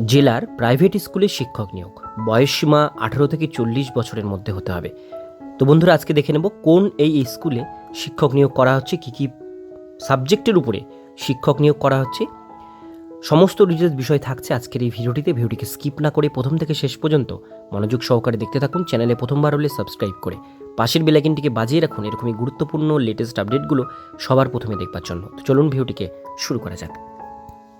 জেলার প্রাইভেট স্কুলে শিক্ষক নিয়োগ। বয়সসীমা আঠারো থেকে চল্লিশ বছরের মধ্যে হতে হবে। তো বন্ধুরা, আজকে দেখে নেব কোন এই স্কুলে শিক্ষক নিয়োগ করা হচ্ছে, কী কী সাবজেক্টের উপরে শিক্ষক নিয়োগ করা হচ্ছে। সমস্ত ডিটেলস বিষয় থাকছে আজকের এই ভিডিওটিতে। ভিডিওটিকে স্কিপ না করে প্রথম থেকে শেষ পর্যন্ত মনোযোগ সহকারে দেখতে থাকুন। চ্যানেলে প্রথমবার হলে সাবস্ক্রাইব করে পাশের বেলাইকিনটিকে বাজিয়ে রাখুন। এরকমই গুরুত্বপূর্ণ লেটেস্ট আপডেটগুলো সবার প্রথমে দেখবার জন্য। তো চলুন ভিডিওটিকে শুরু করা যাক।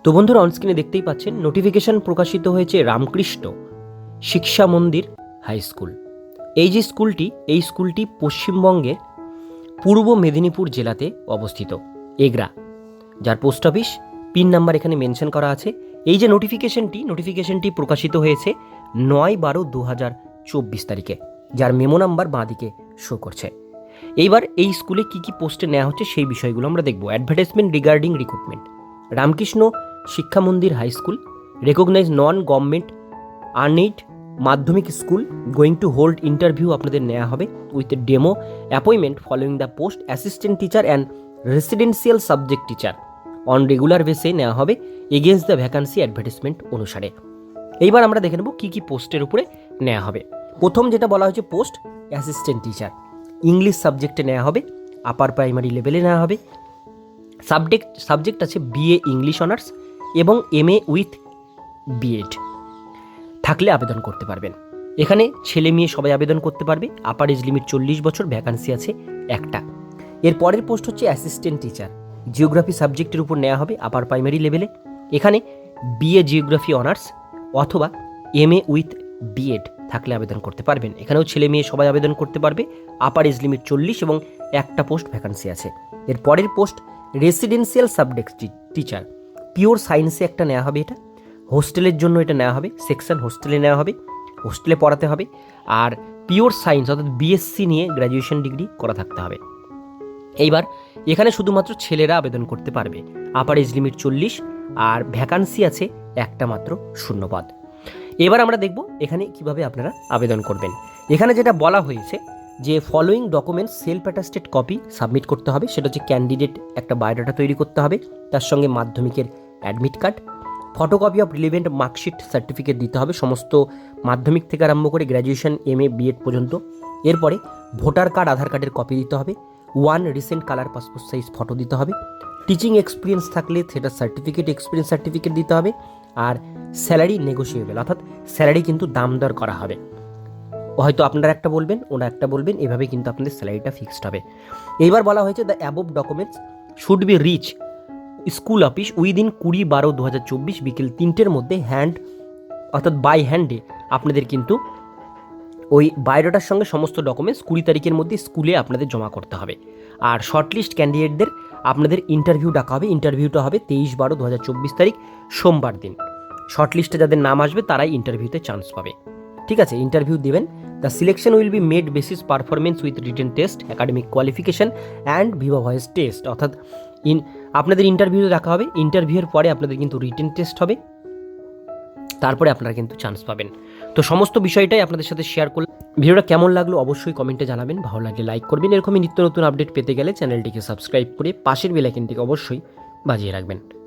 তো বন্ধুরা অনস্ক্রিনে দেখতেই পাচ্ছেন নোটিফিকেশন প্রকাশিত হয়েছে রামকৃষ্ণ শিক্ষা মন্দির হাই স্কুল এই যে স্কুলটি, এই স্কুলটি পশ্চিমবঙ্গের পূর্ব মেদিনীপুর জেলাতে অবস্থিত, এগরা। যার পোস্ট অফিস পিন নাম্বার এখানে মেনশন করা আছে। এই যে নোটিফিকেশনটি নোটিফিকেশনটি প্রকাশিত হয়েছে নয় বারো দু হাজার চব্বিশ তারিখে, যার মেমো নাম্বার বাঁদিকে শো করছে। এইবার এই স্কুলে কি কি পোস্টে নেওয়া হচ্ছে সেই বিষয়গুলো আমরা দেখব। Advertisement regarding recruitment Ramakrishna Shiksha Mandir high school recognise non government earned Madhyamik school going to hold interview আপনাদের নেওয়া হবে with demo appointment following the post assistant teacher and residential subject teacher on regular বেসে নেওয়া হবে against the vacancy advertisement অনুসারে। এইবার আমরা দেখে নেব কী কী পোস্টের উপরে নেওয়া হবে। প্রথম যেটা বলা হয়েছে পোস্ট অ্যাসিস্ট্যান্ট টিচার ইংলিশ সাবজেক্টে নেওয়া হবে আপার প্রাইমারি লেভেলে নেওয়া হবে। সাবজেক্ট সাবজেক্ট আছে বিএ ইংলিশ অনার্স এবং M A with B Ed থাকলে আবেদন করতে পারবেন। এখানে ছেলে মেয়ে সবাই আবেদন করতে পারবে। আপার এজ লিমিট চল্লিশ বছর ভ্যাকান্সি আছে একটা। এর পরের পোস্ট হচ্ছে অ্যাসিস্ট্যান্ট টিচার জিওগ্রাফি সাবজেক্টের উপর নেওয়া হবে আপার প্রাইমারি লেভেলে এখানে বিএ জিওগ্রাফি অনার্স অথবা M A with B Ed থাকলে আবেদন করতে পারবেন। এখানেও ছেলে মেয়ে সবাই আবেদন করতে পারবে। আপার এজ লিমিট চল্লিশ এবং একটা পোস্ট ভ্যাকান্সি আছে। এর পরের post residential subject teacher pure সায়েন্সে একটা নেওয়া হবে এটা। হোস্টেলের জন্য এটা নেওয়া হবে, সেকশন হোস্টেলে নেওয়া হবে, হোস্টেলে পড়াতে হবে, আর পিওর সায়েন্স অর্থাৎ বিএসসি নিয়ে গ্র্যাজুয়েশন ডিগ্রি করা থাকতে হবে। এইবার এখানে শুধুমাত্র ছেলেরা আবেদন করতে পারবে। আপার এজ লিমিট চল্লিশ, আর ভ্যাকান্সি আছে একটা মাত্র শূন্যপদ। এবার আমরা দেখব এখানে কীভাবে আপনারা আবেদন করবেন। এখানে যেটা বলা হয়েছে যে following documents self attested copy submit করতে হবে, সেটা হচ্ছে ক্যান্ডিডেট একটা বায়োডাটা তৈরি করতে হবে, তার সঙ্গে মাধ্যমিকের admit card, photocopy of relevant marksheet certificate দিতে হবে, সমস্ত মাধ্যমিক থেকে আরম্ভ করে গ্র্যাজুয়েশন, এম এ বিএড পর্যন্ত। এরপরে ভোটার কার্ড, আধার কার্ডের কপি দিতে হবে, one recent colour passport size photo দিতে হবে, টিচিং এক্সপিরিয়েন্স থাকলে সেটা সার্টিফিকেট, এক্সপিরিয়েন্স সার্টিফিকেট দিতে হবে, আর স্যালারি নেগোসিয়েবল অর্থাৎ স্যালারি কিন্তু দাম দর করা হবে। হয়তো আপনারা একটা বলবেন ওরা একটা বলবেন, এভাবে কিন্তু আপনাদের স্যালারিটা ফিক্সড হবে। এইবার বলা হয়েছে the above documents should be reach school office within কুড়ি বারো দু হাজার চব্বিশ বিকেল তিনটের মধ্যে হ্যান্ড, অর্থাৎ বাই হ্যান্ডে আপনাদের কিন্তু ওই বায়োডাটার সঙ্গে সমস্ত ডকুমেন্টস কুড়ি তারিখের মধ্যে স্কুলে আপনাদের জমা করতে হবে। আর শর্টলিস্ট ক্যান্ডিডেটদের আপনাদের ইন্টারভিউ ডাকা হবে? ইন্টারভিউটা হবে তেইশ বারো দু তারিখ, সোমবার দিন। শর্টলিস্টে যাদের নাম আসবে, তারাই ইন্টারভিউতে চান্স পাবে। ঠিক আছে, ইন্টারভিউ দেবেন। The selection will be made basis performance with written test, academic qualification and viva voce test, অর্থাৎ ইন আপনাদের ইন্টারভিউ দেখা হবে। ইন্টারভিউয়ের পরে আপনাদের কিন্তু রিটেন টেস্ট হবে। তারপরে আপনারা কিন্তু চান্স পাবেন। তো সমস্ত বিষয়টাই আপনাদের সাথে শেয়ার করলাম। ভিডিওটা কেমন লাগল অবশ্যই কমেন্টে জানাবেন। ভালো লাগলে লাইক করবেন। এরকমই নিত্য নতুন আপডেট পেতে গেলে চ্যানেলটিকে সাবস্ক্রাইব করে পাশের বেলাইকেনটিকে অবশ্যই বাজিয়ে রাখবেন।